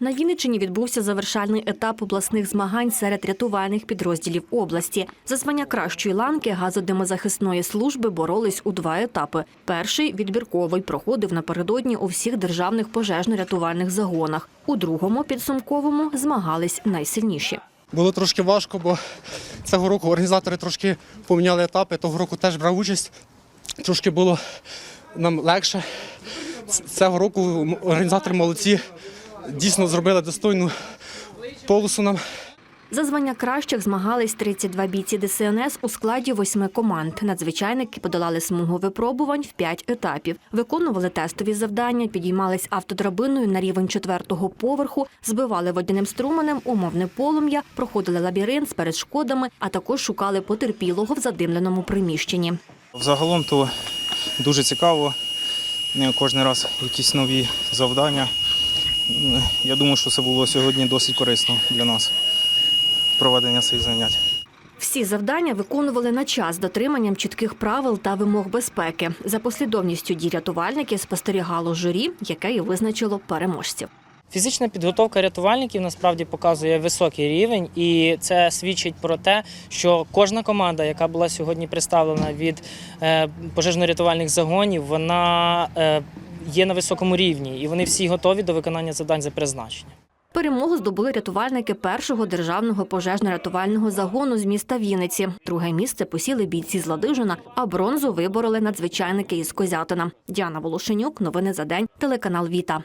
На Вінниччині відбувся завершальний етап обласних змагань серед рятувальних підрозділів області. За звання кращої ланки газодимозахисної служби боролись у два етапи. Перший відбірковий проходив напередодні у всіх державних пожежно-рятувальних загонах. У другому підсумковому змагались найсильніші. Було трошки важко, бо цього року організатори трошки поміняли етапи. Того року теж брав участь. Трошки було нам легше. Цього року організатори молодці дійсно зробили достойну полосу нам. За звання кращих змагались 32 бійці ДСНС у складі восьми команд. Надзвичайники подолали смугу випробувань в п'ять етапів. Виконували тестові завдання, підіймались автодрабиною на рівень четвертого поверху, збивали водяним струменем умовне полум'я, проходили лабіринт з перешкодами, а також шукали потерпілого в задимленому приміщенні. Взагалом то дуже цікаво. Кожен раз якісь нові завдання. Я думаю, що це було сьогодні досить корисно для нас проведення цих занять. Всі завдання виконували на час з дотриманням чітких правил та вимог безпеки. За послідовністю дій рятувальників спостерігало журі, яке і визначило переможців. Фізична підготовка рятувальників насправді показує високий рівень, і це свідчить про те, що кожна команда, яка була сьогодні представлена від е, пожежно-рятувальних загонів, вона е, є на високому рівні, і вони всі готові до виконання завдань за призначенням. Перемогу здобули рятувальники першого державного пожежно-рятувального загону з міста Вінниці. Друге місце посіли бійці з Ладижина, а бронзу вибороли надзвичайники із Козятина. Діана Волошенюк. Новини за день. Телеканал Віта.